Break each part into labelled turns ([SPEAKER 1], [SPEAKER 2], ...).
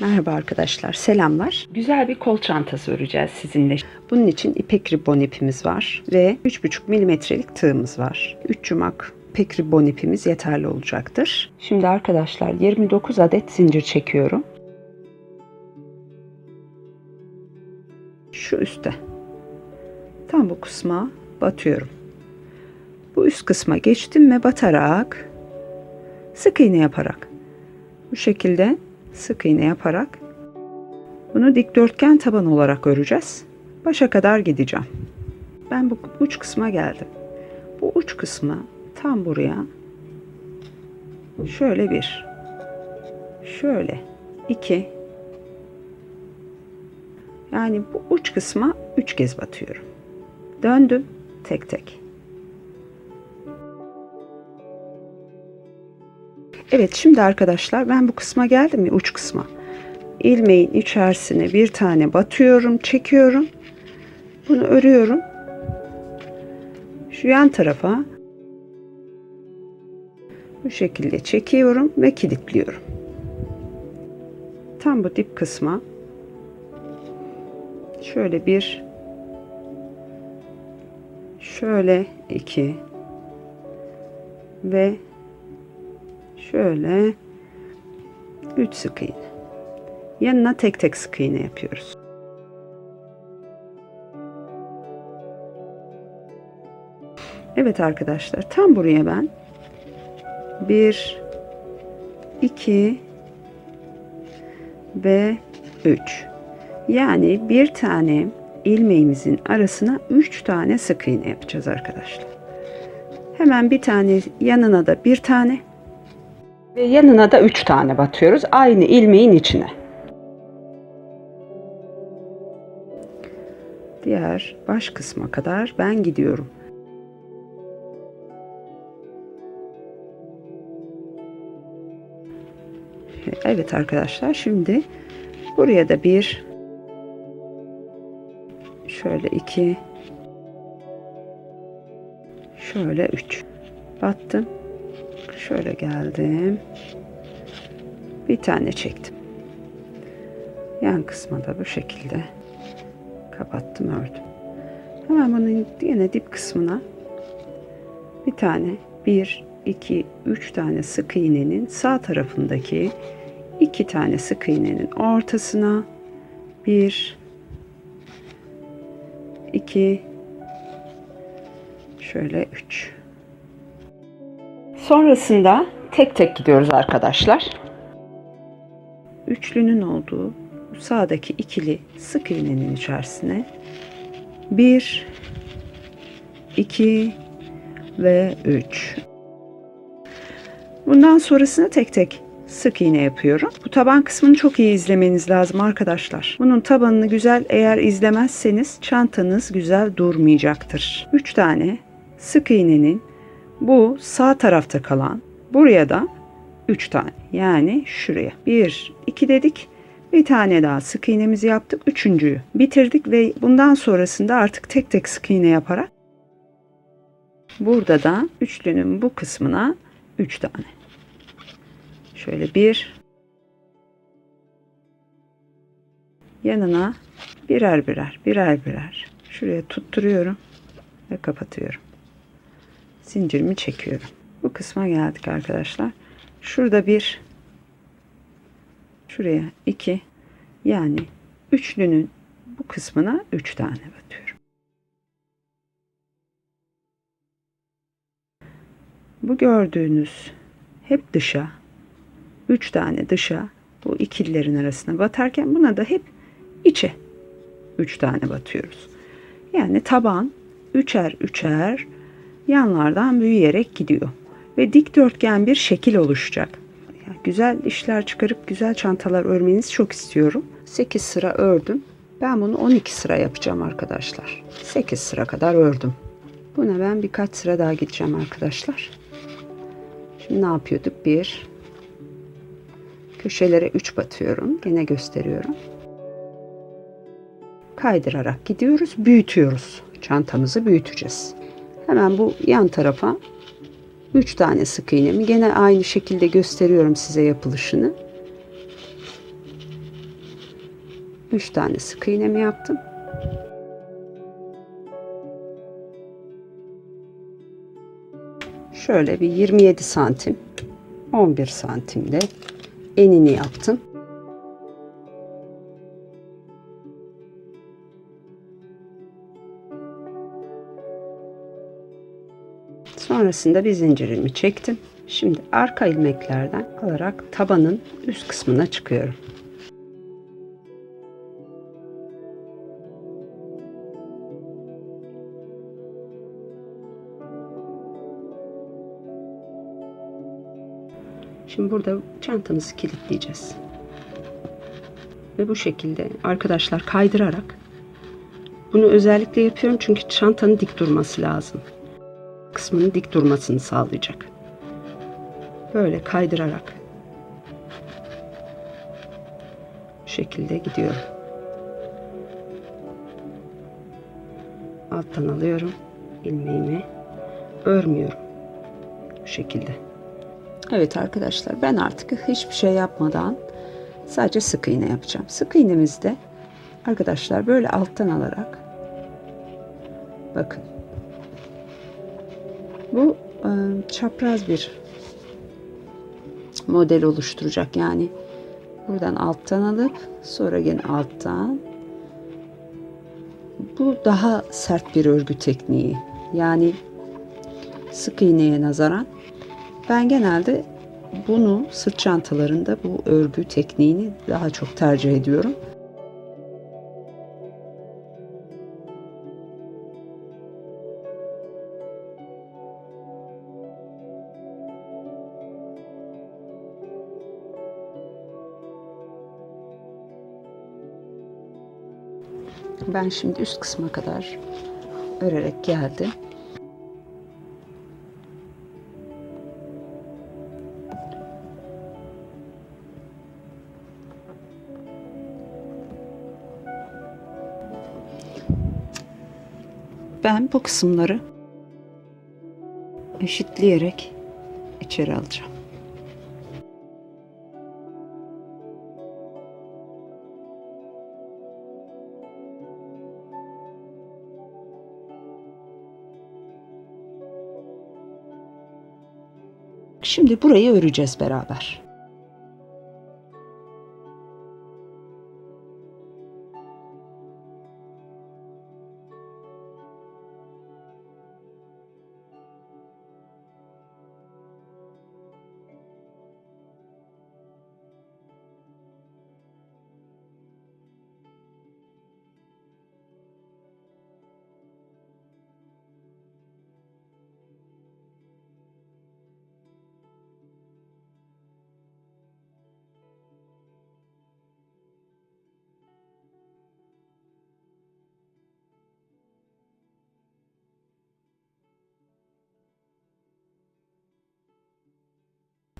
[SPEAKER 1] Merhaba arkadaşlar, selamlar. Güzel bir kol çantası öreceğiz sizinle. Bunun için ipek ribbon ipimiz var ve 3,5 milimetrelik tığımız var. 3 yumak ipek ribbon ipimiz yeterli olacaktır. Şimdi arkadaşlar 29 adet zincir çekiyorum. Şu üstte. Tam bu kısma batıyorum. Bu üst kısma geçtim ve batarak sık iğne yaparak bu şekilde sık iğne yaparak bunu dikdörtgen taban olarak öreceğiz. Başa kadar gideceğim. Ben bu uç kısma geldim. Bu uç kısmı tam buraya şöyle bir şöyle iki yani bu uç kısma üç kez batıyorum. Döndüm tek tek. Evet şimdi arkadaşlar ben bu kısma geldim ya uç kısma. İlmeğin içerisine bir tane batıyorum, çekiyorum. Bunu örüyorum. Şu yan tarafa bu şekilde çekiyorum ve kilitliyorum. Tam bu dip kısma şöyle bir şöyle iki ve şöyle 3 sık iğne. Yanına tek tek sık iğne yapıyoruz. Evet arkadaşlar tam buraya ben 1 2 ve 3 yani bir tane ilmeğimizin arasına 3 tane sık iğne yapacağız arkadaşlar. Hemen bir tane yanına da bir tane ve yanına da 3 tane batıyoruz aynı ilmeğin içine. Diğer baş kısma kadar ben gidiyorum. Evet arkadaşlar şimdi buraya da bir şöyle iki şöyle üç battım şöyle geldim. Bir tane çektim. Yan kısma da bu şekilde kapattım ördüm. Hemen bunun yine dip kısmına bir tane bir iki üç tane sık iğnenin sağ tarafındaki iki tane sık iğnenin ortasına bir iki şöyle üç Sonrasında tek tek gidiyoruz arkadaşlar. Üçlünün olduğu sağdaki ikili sık iğnenin içerisine 1 2 ve 3. Bundan sonrasını tek tek sık iğne yapıyorum. Bu taban kısmını çok iyi izlemeniz lazım arkadaşlar. Bunun tabanını güzel eğer izlemezseniz çantanız güzel durmayacaktır. 3 tane sık iğnenin bu sağ tarafta kalan buraya da 3 tane yani şuraya. 1 2 dedik. Bir tane daha sık iğnemizi yaptık. Üçüncüyü bitirdik ve bundan sonrasında artık tek tek sık iğne yaparak burada da üçlünün bu kısmına 3 tane. Şöyle bir yanına birer birer birer birer. Şuraya tutturuyorum ve kapatıyorum zincirimi çekiyorum. Bu kısma geldik arkadaşlar. Şurada bir şuraya iki yani üçlünün bu kısmına üç tane batıyorum. Bu gördüğünüz hep dışa üç tane dışa bu ikililerin arasına batarken buna da hep içe üç tane batıyoruz. Yani taban üçer üçer yanlardan büyüyerek gidiyor ve dikdörtgen bir şekil oluşacak. Yani güzel işler çıkarıp güzel çantalar örmenizi çok istiyorum. 8 sıra ördüm. Ben bunu 12 sıra yapacağım arkadaşlar. 8 sıra kadar ördüm. Buna ben birkaç sıra daha gideceğim arkadaşlar. Şimdi ne yapıyorduk? 1 köşelere 3 batıyorum. Yine gösteriyorum. Kaydırarak gidiyoruz, büyütüyoruz. Çantamızı büyüteceğiz. Hemen bu yan tarafa 3 tane sık iğnemi gene aynı şekilde gösteriyorum size yapılışını. 3 tane sık iğnemi yaptım. Şöyle bir 27 santim 11 santimde enini yaptım. Sonrasında bir zincirimi çektim. Şimdi arka ilmeklerden alarak tabanın üst kısmına çıkıyorum. Şimdi burada çantamızı kilitleyeceğiz. Ve bu şekilde arkadaşlar kaydırarak bunu özellikle yapıyorum çünkü çantanın dik durması lazım. Kısmının dik durmasını sağlayacak. Böyle kaydırarak bu şekilde gidiyorum. Alttan alıyorum ilmeğimi. Örmüyorum. Bu şekilde. Evet arkadaşlar ben artık hiçbir şey yapmadan sadece sık iğne yapacağım. Sık iğnemizde arkadaşlar böyle alttan alarak bakın bu e, çapraz bir model oluşturacak. Yani buradan alttan alıp sonra yine alttan bu daha sert bir örgü tekniği. Yani sık iğneye nazaran ben genelde bunu sırt çantalarında bu örgü tekniğini daha çok tercih ediyorum. Ben şimdi üst kısma kadar örerek geldim. Ben bu kısımları eşitleyerek içeri alacağım. Şimdi burayı öreceğiz beraber.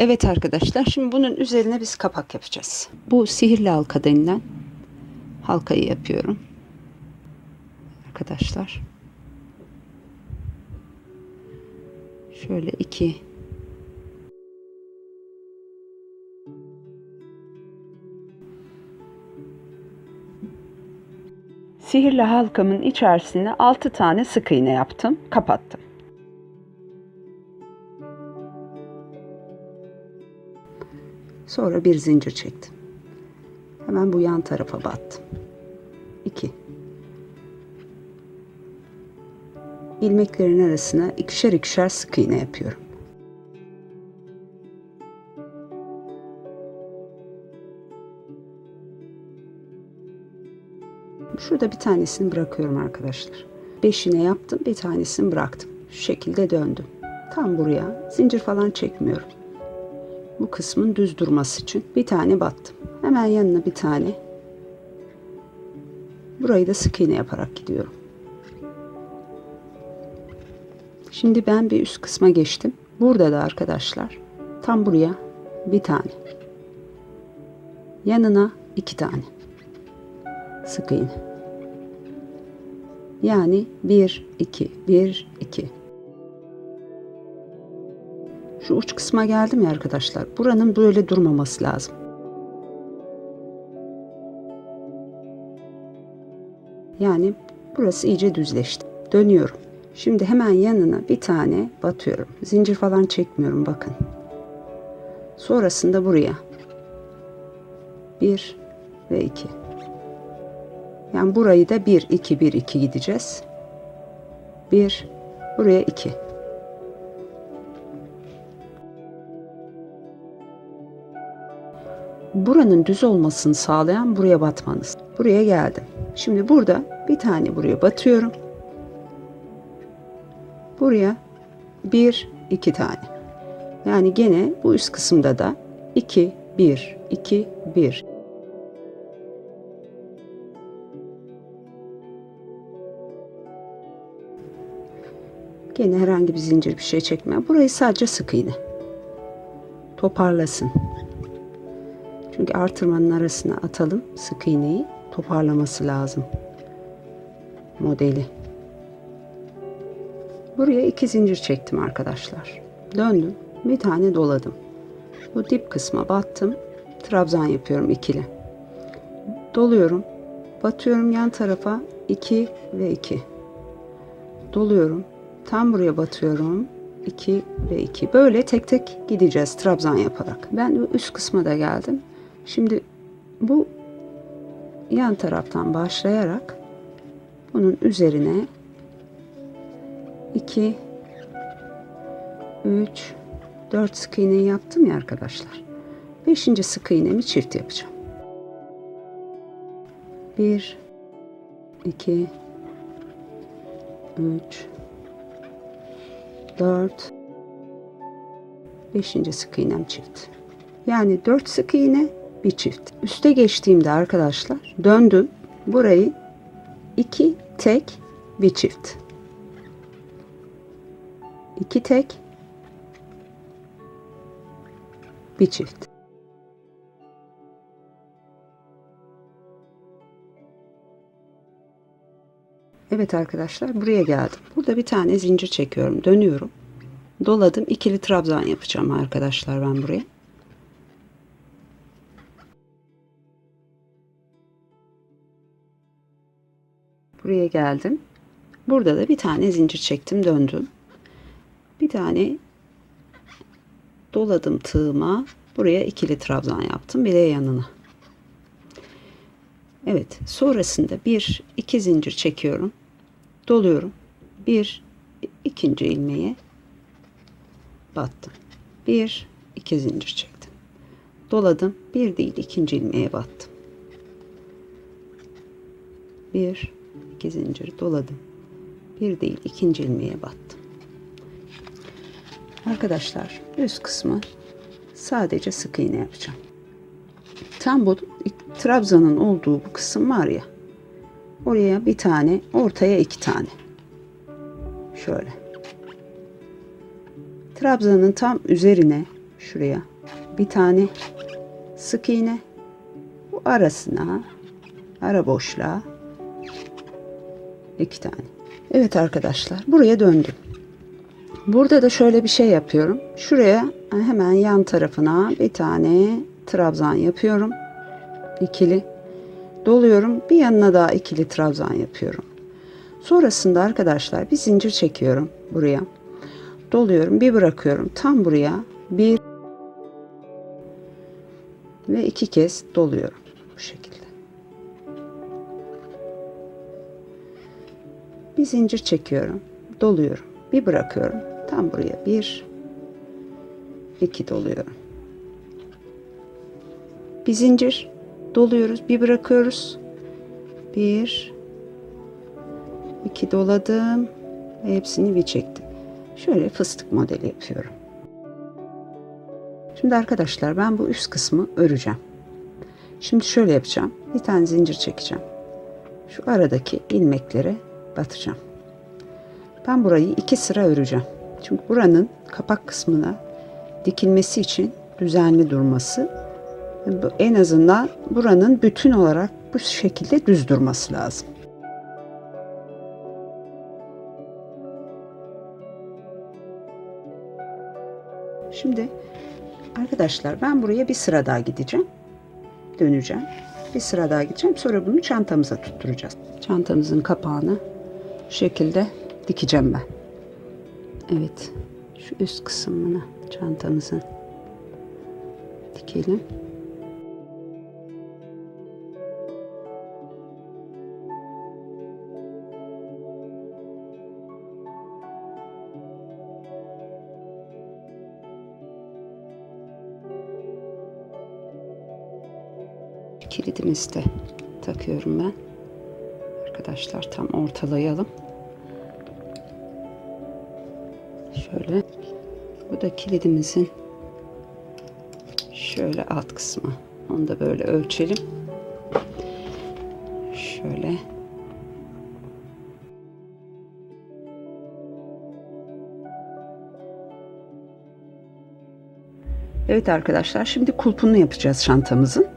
[SPEAKER 1] Evet arkadaşlar şimdi bunun üzerine biz kapak yapacağız. Bu sihirli halka denilen halkayı yapıyorum. Arkadaşlar. Şöyle iki Sihirli halkamın içerisine 6 tane sık iğne yaptım, kapattım. Sonra bir zincir çektim. Hemen bu yan tarafa battım. 2 ilmeklerin arasına ikişer ikişer sık iğne yapıyorum. Şurada bir tanesini bırakıyorum arkadaşlar. Beşine yaptım, bir tanesini bıraktım. Şu şekilde döndüm. Tam buraya zincir falan çekmiyorum. Bu kısmın düz durması için bir tane battım. Hemen yanına bir tane. Burayı da sık iğne yaparak gidiyorum. Şimdi ben bir üst kısma geçtim. Burada da arkadaşlar tam buraya bir tane. Yanına iki tane. Sık iğne. Yani bir, iki, bir, iki. Şu uç kısma geldim ya arkadaşlar. Buranın böyle durmaması lazım. Yani burası iyice düzleşti. Dönüyorum. Şimdi hemen yanına bir tane batıyorum. Zincir falan çekmiyorum bakın. Sonrasında buraya 1 ve 2. Yani burayı da 1 2 1 2 gideceğiz. 1 buraya 2. Buranın düz olmasını sağlayan buraya batmanız. Buraya geldim. Şimdi burada bir tane buraya batıyorum. Buraya bir, iki tane. Yani gene bu üst kısımda da 2, 1, 2, 1. Gene herhangi bir zincir bir şey çekme. Burayı sadece sık iğne. Toparlasın. Çünkü artırmanın arasına atalım sık iğneyi. Toparlaması lazım. Modeli. Buraya iki zincir çektim arkadaşlar. Döndüm. Bir tane doladım. Bu dip kısma battım. Trabzan yapıyorum ikili. Doluyorum. Batıyorum yan tarafa 2 ve 2. Doluyorum. Tam buraya batıyorum. 2 ve 2. Böyle tek tek gideceğiz trabzan yaparak. Ben üst kısma da geldim. Şimdi bu yan taraftan başlayarak bunun üzerine 2 3 4 sık iğne yaptım ya arkadaşlar. 5. sık iğnemi çift yapacağım. 1 2 3 4 5. sık iğnem çift. Yani 4 sık iğne bir çift. Üste geçtiğimde arkadaşlar döndüm. Burayı 2 tek bir çift. 2 tek bir çift. Evet arkadaşlar buraya geldim. Burada bir tane zincir çekiyorum. Dönüyorum. Doladım. ikili trabzan yapacağım arkadaşlar ben buraya. Buraya geldim. Burada da bir tane zincir çektim. Döndüm. Bir tane doladım tığıma. Buraya ikili trabzan yaptım. Bir de yanına. Evet. Sonrasında bir iki zincir çekiyorum. Doluyorum. Bir ikinci ilmeğe battım. Bir iki zincir çektim. Doladım. Bir değil ikinci ilmeğe battım. Bir iki zincir doladım. Bir değil ikinci ilmeğe battım. Arkadaşlar üst kısmı sadece sık iğne yapacağım. Tam bu trabzanın olduğu bu kısım var ya. Oraya bir tane, ortaya iki tane. Şöyle. Trabzanın tam üzerine şuraya bir tane sık iğne. Bu arasına ara boşluğa iki tane. Evet arkadaşlar buraya döndüm. Burada da şöyle bir şey yapıyorum. Şuraya hemen yan tarafına bir tane trabzan yapıyorum. İkili. Doluyorum. Bir yanına daha ikili trabzan yapıyorum. Sonrasında arkadaşlar bir zincir çekiyorum buraya. Doluyorum. Bir bırakıyorum. Tam buraya bir ve iki kez doluyorum. Bu şekilde. Bir zincir çekiyorum. Doluyorum. Bir bırakıyorum. Tam buraya bir, iki doluyorum. Bir zincir doluyoruz. Bir bırakıyoruz. Bir, iki doladım. Hepsini bir çektim. Şöyle fıstık modeli yapıyorum. Şimdi arkadaşlar ben bu üst kısmı öreceğim. Şimdi şöyle yapacağım. Bir tane zincir çekeceğim. Şu aradaki ilmeklere batacağım. Ben burayı iki sıra öreceğim. Çünkü buranın kapak kısmına dikilmesi için düzenli durması en azından buranın bütün olarak bu şekilde düz durması lazım. Şimdi arkadaşlar ben buraya bir sıra daha gideceğim. Döneceğim. Bir sıra daha gideceğim. Sonra bunu çantamıza tutturacağız. Çantamızın kapağını şu şekilde dikeceğim ben. Evet. Şu üst kısmını çantamızın dikelim. Kilidimizi de takıyorum ben. Arkadaşlar tam ortalayalım. Şöyle. Bu da kilidimizin şöyle alt kısmı. Onu da böyle ölçelim. Şöyle. Evet arkadaşlar şimdi kulpunu yapacağız çantamızın.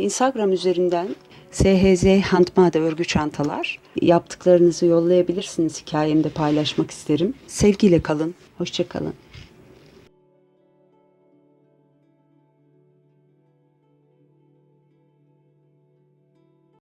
[SPEAKER 1] Instagram üzerinden SHZ Handmade örgü çantalar yaptıklarınızı yollayabilirsiniz. Hikayemde paylaşmak isterim. Sevgiyle kalın. Hoşça kalın.